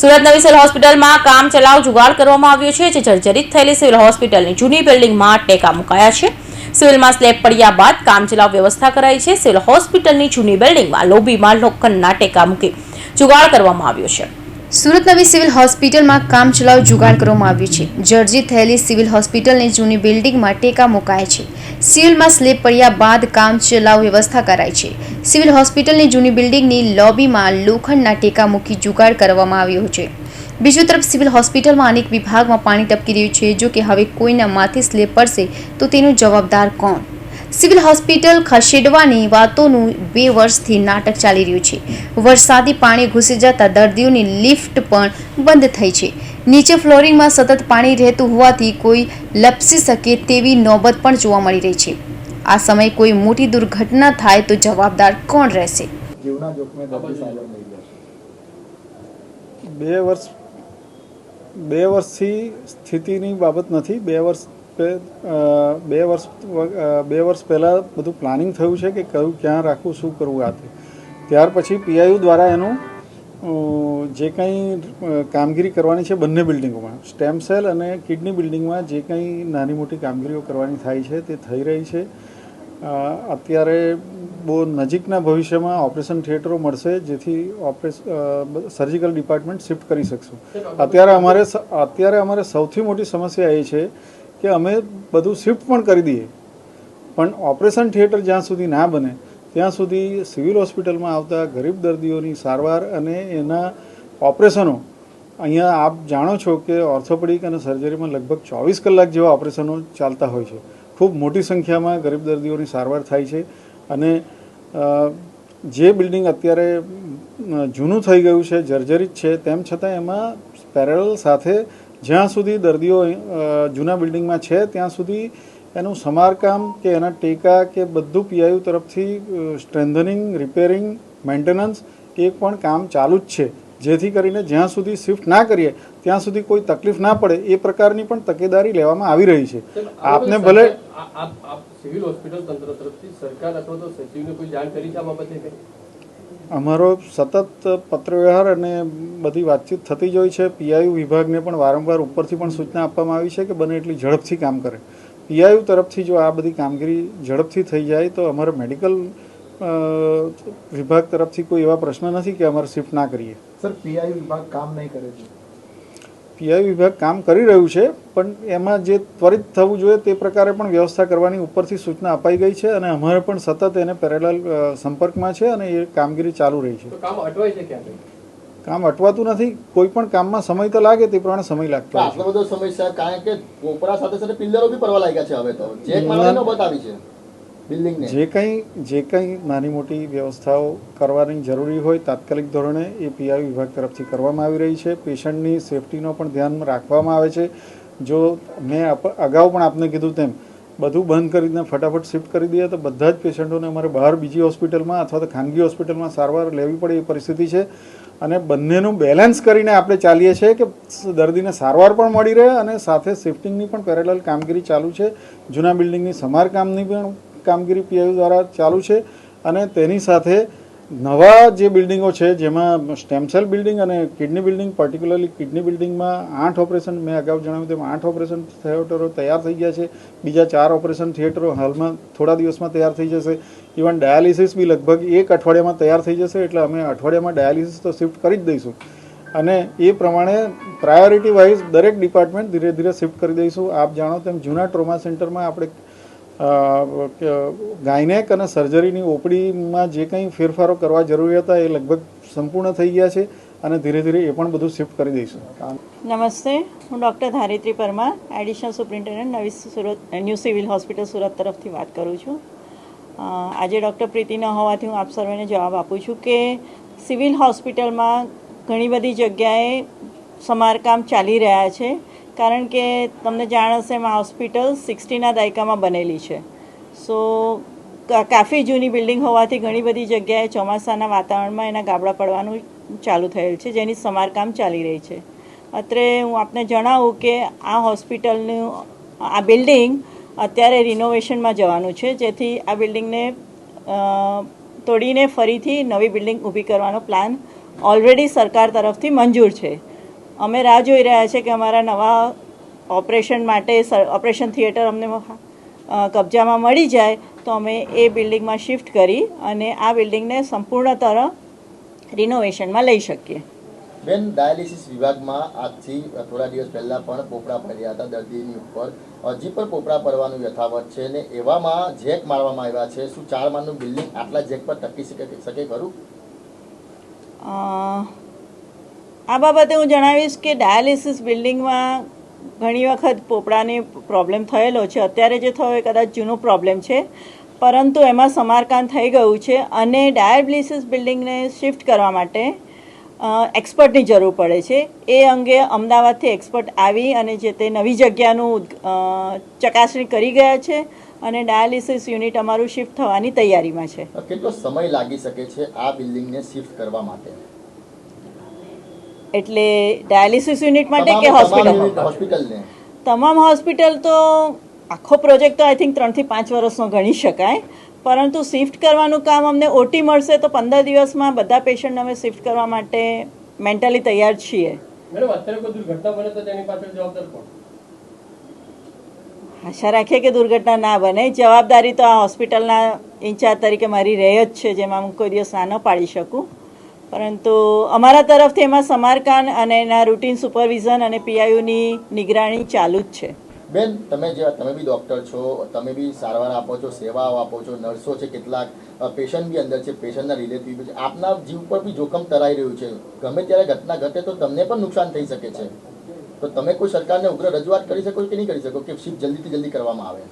સુરત નવી સિવિલ હોસ્પિટલમાં કામ ચલાવ જુગાડ કરવામાં આવ્યો છે, જે જર્જરિત થયેલી સિવિલ હોસ્પિટલની જૂની બિલ્ડિંગમાં ટેકા મુકાયા છે. સિવિલમાં સ્લેબ પડ્યા બાદ કામ ચલાવ વ્યવસ્થા કરાઈ છે. સિવિલ હોસ્પિટલની જૂની બિલ્ડિંગમાં લોબીમાં લોખંડના ટેકા મૂકી જુગાડ કરવામાં આવ્યો છે. સુરત નવી સિવિલ હોસ્પિટલમાં કામચલાઉ જુગાડ કરવામાં આવ્યું છે. જર્જી થયેલી સિવિલ હોસ્પિટલની જૂની બિલ્ડિંગમાં ટેકા મુકાય છે. સિવિલમાં સ્લેબ પડ્યા બાદ કામચલાઉ વ્યવસ્થા કરાય છે. સિવિલ હોસ્પિટલની જૂની બિલ્ડિંગની લોબીમાં લોખંડના ટેકા મૂકી જુગાડ કરવામાં આવ્યો છે. બીજી તરફ સિવિલ હોસ્પિટલમાં અનેક વિભાગમાં પાણી ટપકી રહ્યું છે. જો કે હવે કોઈના માથે સ્લેબ પડશે તો તેનો જવાબદાર કોણ? સિવિલ હોસ્પિટલ ખસેડવાની વાતોનું બે વર્ષથી નાટક ચાલી રહ્યું છે. વરસાદી પાણી ઘૂસી જતા દર્દીઓની લિફ્ટ પણ બંધ થઈ છે. નીચે ફ્લોરિંગમાં સતત પાણી રહેતું હોવાથી કોઈ લપસી શકે તેવી નોબત પણ જોવા મળી રહી છે. આ સમયે કોઈ મોટી દુર્ઘટના થાય તો જવાબદાર કોણ રહેશે? જીવના જોખમે દર્દી સારવાર લઈ રહ્યા છે. બે વર્ષ બે વર્ષથી સ્થિતિની બાબત નથી. બે વર્ષ પે- બે વર્ષ બે વર્ષ પહેલાં બધું પ્લાનિંગ થયું છે કે કયું ક્યાં રાખવું શું કરવું આ ત્યાર પછી પીઆઈયુ દ્વારા એનું જે કંઈ કામગીરી કરવાની છે બંને બિલ્ડિંગોમાં. સ્ટેમ સેલ અને કિડની બિલ્ડિંગમાં જે કંઈ નાની મોટી કામગીરીઓ કરવાની થાય છે તે થઈ રહી છે. અત્યારે બહુ નજીકના ભવિષ્યમાં ઓપરેશન થિયેટરો મળશે જેથી ઓપરેશ સર્જિકલ ડિપાર્ટમેન્ટ શિફ્ટ કરી શકશું. અત્યારે અમારે અત્યારે અમારે સૌથી મોટી સમસ્યા એ છે કે અમે બધું શિફ્ટ પણ કરી દઈએ. પણ ઓપરેશન થિયેટર જ્યાં સુધી ના બને, ત્યાં સુધી સિવિલ હોસ્પિટલમાં આવતા ગરીબ દર્દીઓની સારવાર અને એના ઓપરેશનો અહીંયા આપ જાણો છો કે ઓર્થોપેડિક અને સર્જરીમાં લગભગ ચોવીસ કલાક જેવા ઓપરેશનો ચાલતા હોય છે. ખૂબ મોટી સંખ્યામાં ગરીબ દર્દીઓની સારવાર થાય છે અને જે બિલ્ડિંગ અત્યારે જૂનું થઈ ગયું છે, જર્જરિત છે, તેમ છતાં એમાં પેરેલ સાથે જ્યાં સુધી દર્દીઓ જૂના બિલ્ડિંગમાં છે ત્યાં સુધી એનું સમારકામ કે એના ટેકા કે બધું પીઆઈયુ તરફથી સ્ટ્રેન્થનિંગ રિપેરિંગ મેન્ટેનન્સ એ પણ કામ ચાલુ જ છે જેથી કરીને જ્યાં સુધી શિફ્ટ ના કરીએ ત્યાં સુધી કોઈ તકલીફ ના પડે એ પ્રકારની પણ તકેદારી લેવામાં આવી રહી છે આપને ભલે સિવિલ હોસ્પિટલ તંત્ર તરફથી સરકાર અથવા તો સચિવને કોઈ જાણ કરી છે આ બાબતે? અમારો સતત પત્રવ્યવહાર અને બધી વાતચીત થતી જ હોય છે. પીઆઈયુ વિભાગને પણ વારંવાર ઉપરથી પણ સૂચના આપવામાં આવી છે કે બને એટલી ઝડપથી કામ કરે. પીઆઈયુ તરફથી જો આ બધી કામગીરી ઝડપથી થઈ જાય તો અમારે મેડિકલ વિભાગ તરફથી કોઈ એવા પ્રશ્ન નથી કે અમારે શિફ્ટ ના કરીએ. સર પીઆઈ વિભાગ કામ નહીં કરે છે. પીઆઈ વિભાગ કામ કરી રહ્યું છે પણ એમાં જે ત્વરિત થવું જોઈએ તે પ્રકારે પણ વ્યવસ્થા કરવાની ઉપરથી સૂચના અપાઈ ગઈ છે અને અમારે પણ સતત એને પેરેલલ સંપર્કમાં છે અને એ કામગીરી ચાલુ રહી છે. કામ અટવાય છે ક્યાં કામ અટવાતું નથી કોઈ પણ કામમાં સમય તો લાગે તે પ્રમાણે સમય લાગતો આટલો બધો સમય છે કારણ કે કોપરા સાથે સાથે પિલ્લરો બી પડવા લાગ્યા છે હવે તો. ચેક મારવાનો બતાવી છે. બિલ્ડિંગને? જે કંઈ જે કંઈ નાની મોટી વ્યવસ્થાઓ કરવાની જરૂરી હોય તાત્કાલિક ધોરણે એ પીઆઈ વિભાગ તરફથી કરવામાં આવી રહી છે. પેશન્ટની સેફટીનો પણ ધ્યાન રાખવામાં આવે છે. જો મેં અગાઉ પણ આપને કીધું તેમ, બધું બંધ કરીને ફટાફટ શિફ્ટ કરી દઈએ તો બધા જ પેશન્ટોને અમારે બહાર બીજી હોસ્પિટલમાં અથવા તો ખાનગી હોસ્પિટલમાં સારવાર લેવી પડે એ પરિસ્થિતિ છે. અને બંનેનું બેલેન્સ કરીને આપણે ચાલીએ છીએ કે દર્દીને સારવાર પણ મળી રહે અને સાથે શિફ્ટિંગની પણ પેરેલલ કામગીરી ચાલુ છે. જૂના બિલ્ડિંગની સમારકામની પણ કામગીરી પીઆઈ દ્વારા ચાલુ છે અને તેની સાથે નવા જે બિલ્ડિંગો છે, જેમાં સ્ટેમસેલ બિલ્ડિંગ અને કિડની બિલ્ડિંગ પર્ટિક્યુલરલી કિડની બિલ્ડિંગમાં આઠ ઓપરેશન મેં અગાઉ જણાવ્યું તેમ આઠ ઓપરેશન થિયેટરો તૈયાર થઈ ગયા છે. બીજા ચાર ઓપરેશન થિયેટરો હાલમાં થોડા દિવસમાં તૈયાર થઈ જશે. ઇવન ડાયાલિસિસ બી લગભગ એક અઠવાડિયામાં તૈયાર થઈ જશે, એટલે અમે અઠવાડિયામાં ડાયાલિસિસ તો શિફ્ટ કરી જ દઈશું. અને એ પ્રમાણે પ્રાયોરિટી વાઇઝ દરેક ડિપાર્ટમેન્ટ ધીરે ધીરે શિફ્ટ કરી દઈશું. આપ જાણો તેમ જૂના ટ્રોમા સેન્ટરમાં આપણે ગાયનેક અને સર્જરીની ઓપડીમાં જે કંઈ ફેરફારો કરવા જરૂરી હતા એ લગભગ સંપૂર્ણ થઈ ગયા છે અને ધીરે ધીરે એ પણ બધું શિફ્ટ કરી દઈશું. નમસ્તે, હું doctor Dharitri Parmar, additional superintendent નવી Surat, new civil hospital Surat તરફથી વાત કરું છું. આજે ડૉક્ટર પ્રીતિ ન હોવાથી હું આપ સર્વેને જવાબ આપું છું કે સિવિલ હોસ્પિટલમાં ઘણી બધી જગ્યાએ સમારકામ ચાલી રહ્યા છે. કારણ કે તમને જાણ હશે એમાં હોસ્પિટલ સિક્સટીના દાયકામાં બનેલી છે. સો કાફી જૂની બિલ્ડિંગ હોવાથી ઘણી બધી જગ્યાએ ચોમાસાના વાતાવરણમાં એના ગાબડા પડવાનું ચાલુ થયેલ છે, જેની સમારકામ ચાલી રહી છે. અત્રે હું આપને જણાવું કે આ હોસ્પિટલનું, આ બિલ્ડિંગ અત્યારે રિનોવેશનમાં જવાનું છે, જેથી આ બિલ્ડિંગને તોડીને ફરીથી નવી બિલ્ડિંગ ઊભી કરવાનો પ્લાન ઓલરેડી સરકાર તરફથી મંજૂર છે. અમે રાહ જોઈ રહ્યા છે કે અમારા નવા ઓપરેશન માટે ઓપરેશન થિયેટર અમને કબજામાં મળી જાય તો અમે એ બિલ્ડિંગમાં શિફ્ટ કરી અને આ બિલ્ડિંગને સંપૂર્ણ તરહ રિનોવેશનમાં લઈ શકીએ. બેન ડાયાલિસિસ વિભાગમાં આજથી થોડા દિવસ પહેલાં પણ પોપડા પડ્યા હતા દર્દીની ઉપર. હજી પણ પોપડા પડવાનું યથાવત છે ને એવામાં જેક મારવામાં આવ્યા છે. શું ચાર માળનું બિલ્ડિંગ આટલા જેક પર ટકી શકે શકે ખરું? આ બાબતે હું જણાવીશ કે ડાયાલિસિસ બિલ્ડિંગમાં ઘણી વખત પોપડાની પ્રોબ્લેમ થયેલો છે. અત્યારે જે થયો એ કદાચ જૂનો પ્રોબ્લેમ છે. પરંતુ એમાં સમારકામ થઈ ગયું છે અને ડાયાલિસિસ બિલ્ડિંગને શિફ્ટ કરવા માટે એક્સપર્ટની જરૂર પડે છે. એ અંગે અમદાવાદથી એક્સપર્ટ આવી અને જે તે નવી જગ્યાનું ચકાસણી કરી ગયા છે અને ડાયાલિસિસ યુનિટ અમારું શિફ્ટ થવાની તૈયારીમાં છે. કેટલો સમય લાગી શકે છે આ બિલ્ડિંગને શિફ્ટ કરવા માટે? એટલે ડાયાલિસિસ યુનિટ માટે કે હોસ્પિટલ તમામ હોસ્પિટલ તો આખો પ્રોજેક્ટ તો આઈ થિંક ત્રણથી પાંચ વર્ષનો ગણી શકાય. પરંતુ શિફ્ટ કરવાનું કામ અમને ઓટી મળશે તો પંદર દિવસમાં બધા પેશન્ટ અમે શિફ્ટ કરવા માટે મેન્ટલી તૈયાર છીએ. મેડમ અત્યારે કોઈ દુર્ઘટના બને તો તેની પાછળ જવાબદાર કોણ? આશા રાખીએ કે દુર્ઘટના ના બને. જવાબદારી તો આ હોસ્પિટલના ઇન્ચાર્જ તરીકે મારી રહે જ છે જેમાં હું કોઈ દિવસ ના ન પાડી શકું. પરંતુ અમારા તરફથી એમાં સમારકામ અને એના રૂટીન સુપરવિઝન અને પીઆઈયુની નિગરાણી ચાલુ જ છે. બેન, તમે જે તમે બી ડૉક્ટર છો, તમે બી સારવાર આપો છો, સેવાઓ આપો છો નર્સો છે, કેટલાક પેશન્ટ બી અંદર છે પેશન્ટના રિલેટિવ છે. આપના જીવ પર બી જોખમ તરાઈ રહ્યું છે. ગમે ત્યારે ઘટના ઘટે તો તમને પણ નુકસાન થઈ શકે છે. તો તમે કોઈ સરકારને ઉગ્ર રજૂઆત કરી શકો કે નહીં કરી શકો કે શિફ્ટ જલ્દીથી જલ્દી કરવામાં આવે?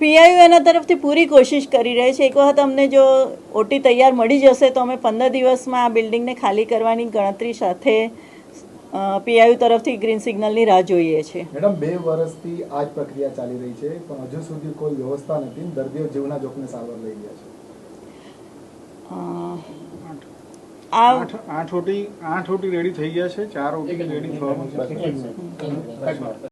પીઆઈયુ એના તરફથી પૂરી કોશિશ કરી રહી છે. એક વખત અમને જો ઓટી તૈયાર મળી જશે તો અમે પંદર દિવસમાં આ બિલ્ડિંગને ખાલી કરવાની ગણતરી સાથે પીઆઈયુ તરફથી ગ્રીન સિગ્નલની રાહ જોઈએ છીએ મેડમ બે વર્ષથી આ જ પ્રક્રિયા ચાલી રહી છે પણ હજુ સુધી કોઈ વ્યવસ્થા નથી. દર્દીઓ જીવના જોખમે સારવાર લઈ રહ્યા છે. આઠ આઠ ઓટી આઠ ઓટી રેડી થઈ ગયા છે ચાર ઓટી રેડી થવામાં છે.